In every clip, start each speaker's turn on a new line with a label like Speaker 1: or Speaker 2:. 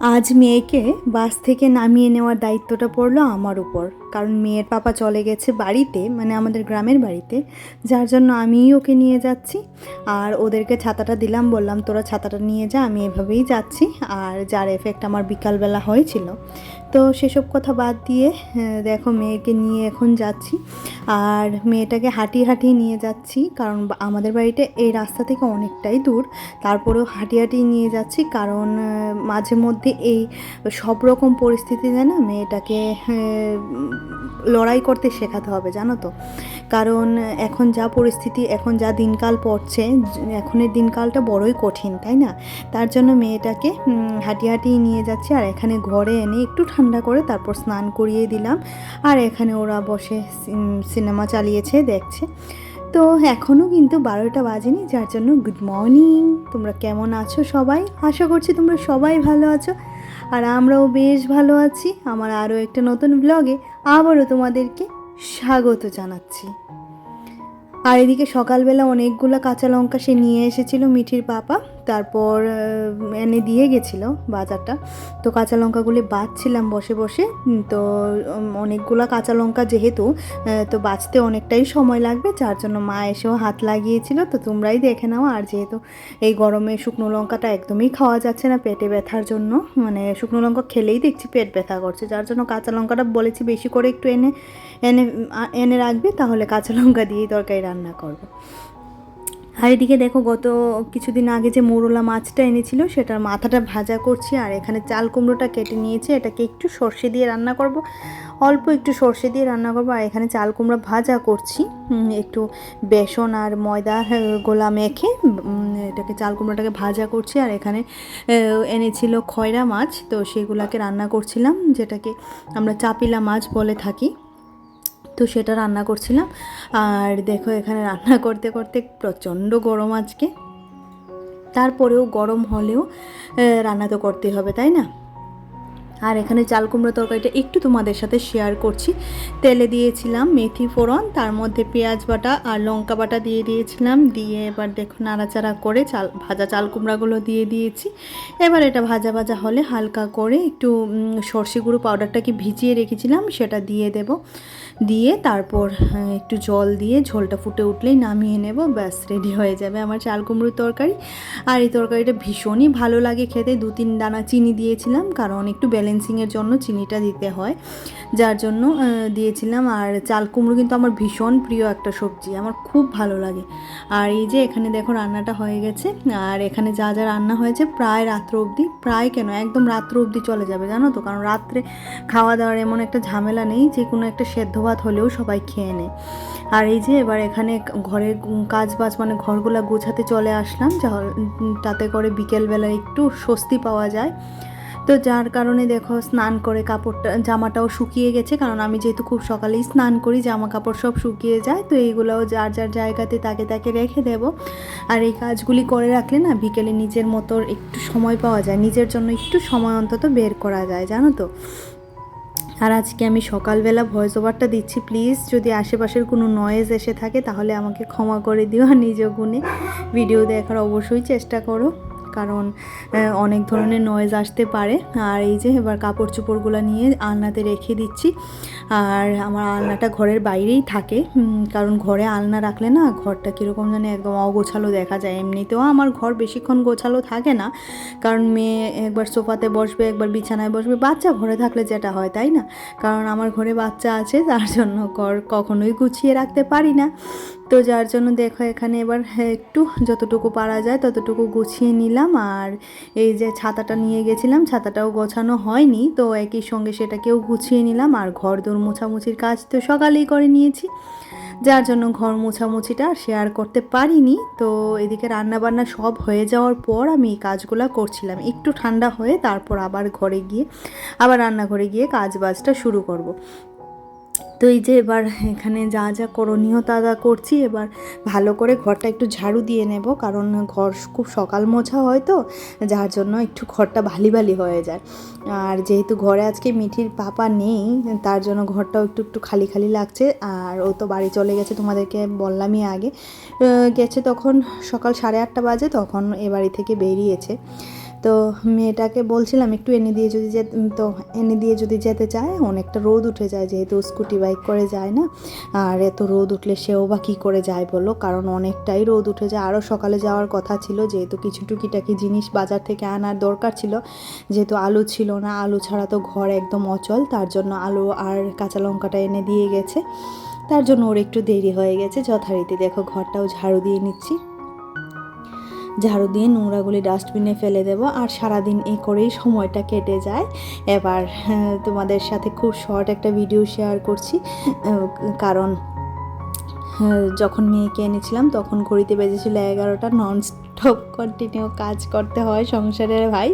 Speaker 1: আজ মেয়েকে বাস থেকে নামিয়ে নেওয়ার দায়িত্বটা পড়ল আমার উপর। কারণ মেয়ের পাপা চলে গেছে বাড়িতে মানে আমাদের গ্রামের বাড়িতে। যার জন্য আমিই ওকে নিয়ে যাচ্ছি। আর ওদেরকে ছাতাটা দিলাম, বললাম, তোরা ছাতাটা নিয়ে যা, আমি এভাবেই যাচ্ছি। আর যার এফেক্ট আমার বিকালবেলা হয়েছিল। তো সেসব কথা বাদ দিয়ে দেখো মেয়েকে নিয়ে এখন যাচ্ছি। আর মেয়েটাকে হাঁটিয়ে হাঁটিয়ে নিয়ে যাচ্ছি, কারণ আমাদের বাড়িতে এই রাস্তা থেকে অনেকটাই দূর। তারপরেও হাঁটিয়ে হাঁটিয়ে নিয়ে যাচ্ছি, কারণ মাঝে মধ্যে এই সব রকম পরিস্থিতিতে না মেয়েটাকে লড়াই করতে শেখাতে হবে, জানো তো? কারণ, এখন যা পরিস্থিতি, এখন যা দিনকাল পড়ছে এখনের দিনকালটা বড়ই কঠিন, তাই না? তার জন্য মেয়েটাকে হাঁটিয়ে হাঁটিয়ে নিয়ে যাচ্ছি। আর এখানে ঘরে এনে একটু ঠান্ডা করে তারপর স্নান করিয়ে দিলাম। আর এখানে ওরা বসে সিন- সিনেমা চালিয়েছে, দেখছে। তো এখনও কিন্তু বারোটা বাজেনি, যার জন্য গুড মর্নিং তোমরা কেমন আছো সবাই? আশা করছি তোমরা সবাই ভালো আছো। আর আমরাও বেশ ভালো আছি। আমার আরও একটা নতুন ব্লগে আবারও তোমাদেরকে স্বাগত জানাচ্ছি। আর এদিকে সকালবেলা অনেকগুলো কাঁচা লঙ্কা সে নিয়ে এসেছিল মিঠির পাপা। তারপর এনে দিয়ে গেছিল বাজারটা। তো কাঁচা লঙ্কাগুলি বাছছিলাম বসে বসে। তো অনেকগুলো কাঁচা লঙ্কা যেহেতু তো বাঁচতে অনেকটাই সময় লাগবে। যার জন্য মা এসেও হাত লাগিয়েছিল। তো তোমরাই দেখে নাও, আর যেহেতু এই গরমে শুকনো লঙ্কাটা একদমই খাওয়া যাচ্ছে না পেটে ব্যথার জন্য মানে শুকনো লঙ্কা খেলেই দেখছি পেট ব্যথা করছে। যার জন্য কাঁচা লঙ্কাটা বলেছি বেশি করে একটু এনে এনে এনে রাখবে, তাহলে কাঁচা লঙ্কা দিয়েই তরকারি রান্না করব। আর এদিকে দেখো গত কিছুদিন আগে যে মোরলা মাছটা এনেছিল, সেটার মাথাটা ভাজা করছি আর এখানে চাল কুমড়োটা কেটে নিয়েছে। এটাকে একটু সর্ষে দিয়ে রান্না করব। অল্প একটু সর্ষে দিয়ে রান্না করব আর এখানে চাল কুমড়ো ভাজা করছি। একটু বেসন আর ময়দা গোলা মেখে এটাকে চাল কুমড়োটাকে ভাজা করছি আর এখানে এনেছিল খয়রা মাছ। তো সেগুলাকে রান্না করছিলাম, যেটাকে আমরা চাপিলা মাছ বলে থাকি। সেটা রান্না করছিলাম। আর দেখো এখানে রান্না করতে করতে প্রচণ্ড গরম আজকে। তারপরেও গরম হলেও রান্না তো করতেই হবে, তাই না? আর এখানে চাল কুমড়ো তরকারিটা একটু তোমাদের সাথে শেয়ার করছি। তেলে দিয়েছিলাম মেথি ফোড়ন, তার মধ্যে পেঁয়াজ বাটা আর লঙ্কা বাটা দিয়ে দিয়েছিলাম। দিয়ে এবার দেখো নাড়াচাড়া করে চাল, ভাজা চাল কুমড়াগুলো দিয়ে দিয়েছি। এবার এটা ভাজা ভাজা হলে হালকা করে একটু সর্ষে গুঁড়ো পাউডারটাকে ভিজিয়ে রেখেছিলাম, সেটা দিয়ে দেব। দিয়ে তারপর একটু জল দিয়ে ঝোলটা ফুটে উঠলেই নামিয়ে নেব। ব্যাস রেডি হয়ে যাবে আমার চাল কুমড়োর তরকারি। আর এই তরকারিটা ভীষণই ভালো লাগে খেতে। দু তিন দানা চিনি দিয়েছিলাম, কারণ একটু ব্যালেন্সিংয়ের জন্য চিনিটা দিতে হয়। যার জন্য দিয়েছিলাম। আর চাল কুমড়ো কিন্তু আমার ভীষণ প্রিয় একটা সবজি, আমার খুব ভালো লাগে। আর এই যে এখানে দেখো রান্নাটা হয়ে গেছে। আর এখানে যা যা রান্না হয়েছে প্রায় রাত্র অবধি প্রায় কেন? একদম রাত্র অবধি চলে যাবে, জানো তো? কারণ রাত্রে খাওয়া দাওয়ার এমন একটা ঝামেলা নেই যে কোনো একটা সেদ্ধ ভাত হলেও সবাই খেয়ে নেয়। আর এই যে এবার এখানে ঘরের কাজ বাজ মানে ঘরগুলা গোছাতে চলে আসলাম তাতে করে বিকেলবেলা একটু স্বস্তি পাওয়া যায়। তো যার কারণে দেখো স্নান করে কাপড়টা, জামাটাও শুকিয়ে গেছে, কারণ আমি যেহেতু খুব সকালেই স্নান করি জামা কাপড় সব শুকিয়ে যায়, তো এইগুলোও যার যার জায়গাতে তাকে তাকে রেখে দেব। আর এই কাজগুলি করে রাখলে না বিকেলে নিজের মতো একটু সময় পাওয়া যায়, নিজের জন্য একটু সময় অন্তত বের করা যায়, জানো তো? আর আজকে আমি সকালবেলা ভয়েস ওভারটা দিচ্ছি প্লিজ যদি আশেপাশের কোনো নয়েজ এসে থাকে তাহলে আমাকে ক্ষমা করে দিও আর নিজ গুণে। ভিডিও দেখার অবশ্যই চেষ্টা করো। কারণ অনেক ধরনের নয়েজ আসতে পারে। আর এই যে এবার কাপড় চোপড়গুলো নিয়ে আলনাতে রেখে দিচ্ছি। আর আমার আলনাটা ঘরের বাইরেই থাকে। কারণ ঘরে আলনা রাখলে না ঘরটা কীরকম যেন একদম অগোছালো দেখা যায়। এমনিতেও আমার ঘর বেশিক্ষণ গোছালো থাকে না। কারণ মেয়ে একবার সোফাতে বসবে, একবার বিছানায় বসবে। বাচ্চা ঘরে থাকলে যেটা হয়, তাই না? কারণ আমার ঘরে বাচ্চা আছে, তার জন্য ঘর কখনোই গুছিয়ে রাখতে পারি না। তো যার জন্য দেখো এখানে এবার হ্যাঁ, একটু যতটুকু পারা যায় ততটুকু গুছিয়ে নিলাম। আর এই যে ছাতাটা নিয়ে গেছিলাম ছাতাটাও গোছানো হয়নি তো একই সঙ্গে সেটাকেও গুছিয়ে নিলাম। আর ঘর দোর মোছামুছির কাজ তো সকালেই করে নিয়েছি। যার জন্য ঘর মোছামুছিটা শেয়ার করতে পারিনি। তো এদিকে রান্নাবান্না সব হয়ে যাওয়ার পর আমি এই কাজগুলো করছিলাম। একটু ঠান্ডা হয়ে তারপর আবার ঘরে গিয়ে আবার রান্নাঘরে গিয়ে কাজ বাজটা শুরু করব। তো এই যে এবার এখানে যা যা করণীয় তা যা করছি, এবার ভালো করে ঘরটা একটু ঝাড়ু দিয়ে নেব, কারণ ঘর খুব সকাল মোছা হয় তো, যার জন্য একটু ঘরটা ভালি ভালি হয়ে যায়। আর যেহেতু ঘরে আজকে মিঠির পাপা নেই, তার জন্য ঘরটাও একটু একটু খালি খালি লাগছে, আর ও তো বাড়ি চলে গেছে তোমাদেরকে বললামই আগে। গেছে তখন সকাল সাড়ে আটটা বাজে, তখন এ বাড়ি থেকে বেরিয়েছে। তো মেয়েটাকে বলছিলাম, একটু এনে দিয়ে যদি যে তো এনে দিয়ে যদি যেতে চায়, অনেকটা রোদ উঠে যায় যেহেতু স্কুটি বাইক করে যায় না। আর এত রোদ উঠলে সেও বা কী করে যায় বলো? কারণ অনেকটাই রোদ উঠে যায়। আরও সকালে যাওয়ার কথা ছিল, যেহেতু কিছু টুকিটাকি জিনিস বাজার থেকে আনার দরকার ছিল। যেহেতু আলু ছিল না, আলু ছাড়া তো ঘর একদম অচল, তার জন্য আলু আর কাঁচা লঙ্কাটা এনে দিয়ে গেছে। তার জন্য ওর একটু দেরি হয়ে গেছে। যথারীতি দেখো, ঘরটাও ঝাড়ু দিয়ে নিচ্ছি। ঝাড়ু দিয়ে নোংরাগুলি ডাস্টবিনে ফেলে দেবো আর সারাদিন এই করেই সময়টা কেটে যায়। এবার তোমাদের সাথে খুব শর্ট একটা ভিডিও শেয়ার করছি। কারণ যখন মেয়েকে এনেছিলাম তখন ঘড়িতে বেজেছিল এগারোটা নন স্টপ কন্টিনিউ কাজ করতে হয় সংসারের ভাই।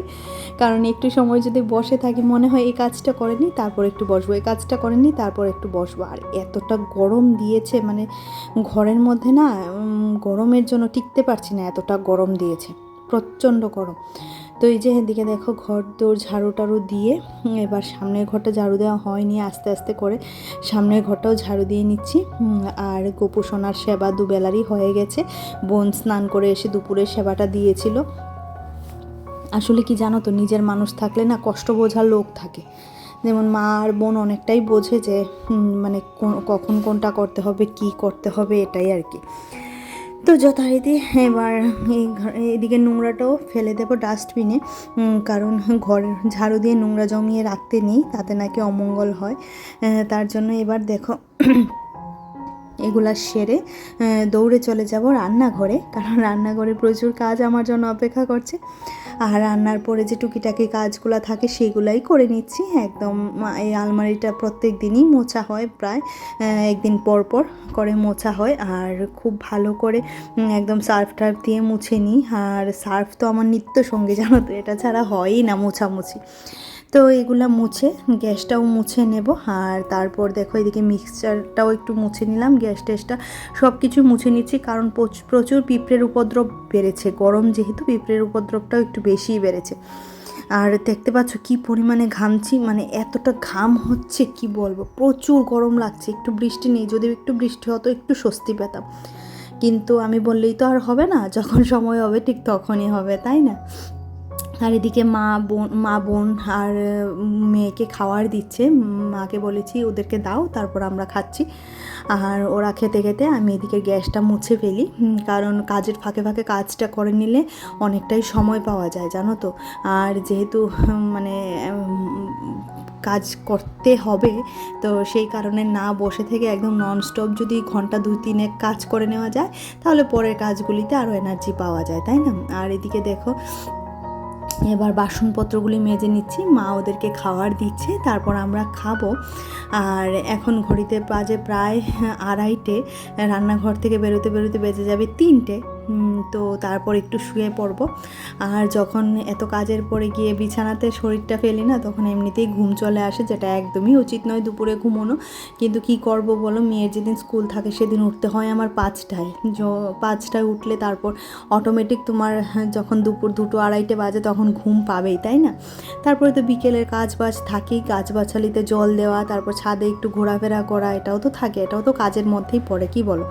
Speaker 1: কারণ একটু সময় যদি বসে থাকি, মনে হয় এই কাজটা করেনি, তারপর একটু বসবো, এই কাজটা করেনি, তারপর একটু বসবো। আর এতটা গরম দিয়েছে মানে ঘরের মধ্যে না গরমের জন্য টিকতে পারছি না, এতটা গরম দিয়েছে, প্রচণ্ড গরম। তো এই যে এদিকে দেখো ঘর দৌড় ঝাড়ু টাড়ু দিয়ে এবার সামনের ঘরটা ঝাড়ু দেওয়া হয়নি, আস্তে আস্তে করে সামনের ঘরটাও ঝাড়ু দিয়ে নিচ্ছি। আর গোপু সোনার সেবা দুবেলারই হয়ে গেছে, বোন স্নান করে এসে দুপুরের সেবাটা দিয়েছিল। আসলে কি জানো তো, নিজের মানুষ থাকলে না কষ্ট বোঝার লোক থাকে। যেমন মা আর বোন অনেকটাই বোঝে যে মানে কখন কোনটা করতে হবে, কি করতে হবে, এটাই আর কি। তো যথারীতি এবার এই এদিকে নোংরাটাও ফেলে দেবো ডাস্টবিনে কারণ ঘর ঝাড়ু দিয়ে নোংরা জমিয়ে রাখতে নেই, তাতে নাকি অমঙ্গল হয়। তার জন্য এবার দেখো এগুলা সেরে দৌড়ে চলে যাব রান্নাঘরে, কারণ রান্নাঘরে প্রচুর কাজ আমার জন্য অপেক্ষা করছে। আর রান্নার পরে যে টুকিটাকি কাজগুলো থাকে সেগুলাই করে নিচ্ছি। একদম এই আলমারিটা প্রত্যেক দিনই মোছা হয় প্রায় একদিন পর পর করে মোছা হয়। আর খুব ভালো করে একদম সার্ফ টার্ফ দিয়ে মুছে নিই। আর সার্ফ তো আমার নিত্য সঙ্গে, জানো তো, এটা ছাড়া হয়ই না মোছামুছি। তো এগুলা মুছে, গ্যাসটাও মুছে নেব। আর তারপর দেখো এদিকে মিক্সচারটাও একটু মুছে নিলাম। গ্যাস টেসটা সব কিছু মুছে নিচ্ছি কারণ প্রচ- প্রচুর পিঁপড়ের উপদ্রব বেড়েছে। গরম যেহেতু পিঁপড়ের উপদ্রবটাও একটু বেশিই বেড়েছে। আর দেখতে পাচ্ছ কি পরিমাণে ঘামছি মানে এতটা ঘাম হচ্ছে, কি বলব? প্রচুর গরম লাগছে, একটু বৃষ্টি নেই যদি একটু বৃষ্টি হতো, একটু স্বস্তি পেতাম। কিন্তু আমি বললেই তো আর হবে না, যখন সময় হবে ঠিক তখনই হবে, তাই না? আর এদিকে মা বোন মা বোন আর মেয়েকে খাওয়ার দিচ্ছে। মাকে বলেছি, ওদেরকে দাও, তারপর আমরা খাচ্ছি। আর ওরা খেতে খেতে আমি এদিকে গ্যাসটা মুছে ফেলি। কারণ কাজের ফাঁকে ফাঁকে কাজটা করে নিলে অনেকটাই সময় পাওয়া যায়, জানো তো? আর যেহেতু মানে কাজ করতে হবে, তো সেই কারণে না বসে থেকে একদম ননস্টপ যদি ঘণ্টা দুই তিনে কাজ করে নেওয়া যায়, তাহলে পরের কাজগুলিতে আরও এনার্জি পাওয়া যায়, তাই না? আর এদিকে দেখো এবার বাসনপত্রগুলি মেজে নিচ্ছি। মা ওদেরকে খাওয়ার দিচ্ছে, তারপর আমরা খাব। আর এখন ঘড়িতে বাজে প্রায় আড়াইটে। রান্নাঘর থেকে বেরোতে বেরোতে বেজে যাবে তিনটে। তো তারপর একটু শুয়ে পড়ব। আর যখন এত কাজের পরে গিয়ে বিছানাতে শরীরটা ফেলি না, তখন এমনিতেই ঘুম চলে আসে, যেটা একদমই উচিত নয় দুপুরে ঘুমোনো। কিন্তু কি করব বলো, মেয়ের যেদিন স্কুল থাকে সেদিন উঠতে হয় আমার পাঁচটায়। পাঁচটায় উঠলে তারপর অটোমেটিক তোমার যখন দুপুর দুটো আড়াইটে বাজে তখন ঘুম পাবেই, তাই না? তারপরে তো বিকেলের কাজ বাজ থাকেই গাছ বাছালিতে জল দেওয়া, তারপর ছাদে একটু ঘোরাফেরা করা, এটাও তো থাকে, এটাও তো কাজের মধ্যেই পড়ে, কি বলো?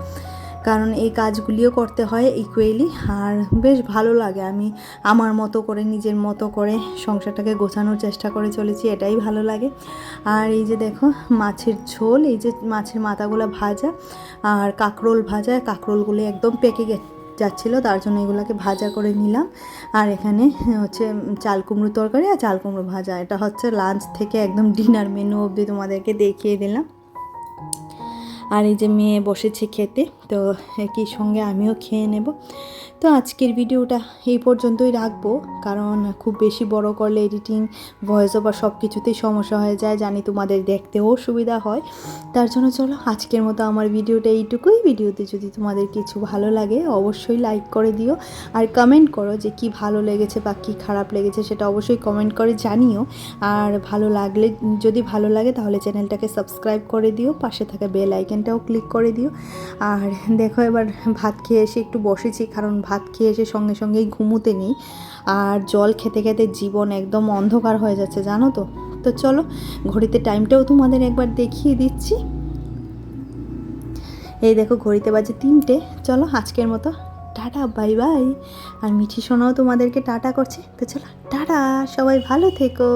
Speaker 1: কারণ এই কাজগুলিও করতে হয় ইকুয়েলি আর বেশ ভালো লাগে। আমি আমার মতো করে, নিজের মতো করে সংসারটাকে গোছানোর চেষ্টা করে চলেছি, এটাই ভালো লাগে। আর এই যে দেখো, মাছের ঝোল, এই যে মাছের মাথাগুলো ভাজা আর কাঁকরোল ভাজা, কাঁকরোলগুলো একদম পেকে গে যাচ্ছিল, তার জন্য এগুলোকে ভাজা করে নিলাম। আর এখানে হচ্ছে চাল কুমড়ো তরকারি আর চাল কুমড়ো ভাজা। এটা হচ্ছে লাঞ্চ থেকে একদম ডিনার মেনু অবধি তোমাদেরকে দেখিয়ে দিলাম। আর এই যে মেয়ে বসেছে খেতে তো একই সঙ্গে আমিও খেয়ে নেব। তো আজকের ভিডিওটা এই পর্যন্তই রাখব, কারণ খুব বেশি বড় করলে এডিটিং ভয়েস ওভার সব কিছুতেই সমস্যা হয়ে যায়, জানি তোমাদের দেখতেও সুবিধা হয়। তার জন্য চলো আজকের মতো আমার ভিডিওটা এইটুকুই। ভিডিওতে যদি তোমাদের কিছু ভালো লাগে, অবশ্যই লাইক করে দিও। আর কমেন্ট করো যে কি ভালো লেগেছে বা কী খারাপ লেগেছে, সেটা অবশ্যই কমেন্ট করে জানিও। আর ভালো লাগলে, যদি ভালো লাগে তাহলে চ্যানেলটাকে সাবস্ক্রাইব করে দিও, পাশে থাকা বেল আইকনটাও ক্লিক করে দিও। আর দেখো এবার ভাত খেয়ে এসে একটু বসেছি, কারণ ভাত খেয়ে এসে সঙ্গে সঙ্গেই ঘুমোতে নেই। আর জল খেতে খেতে জীবন একদম অন্ধকার হয়ে যাচ্ছে, জানো তো? তো চলো, ঘড়িতে টাইমটাও তোমাদের একবার দেখিয়ে দিচ্ছি। এই দেখো, ঘড়িতে বাজে তিনটে। চলো, আজকের মতো। Tata, bye bye. আর মিঠি সোনাও তোমাদেরকে টাটা করছে। তো চলো, টাটা, সবাই ভালো থেকো।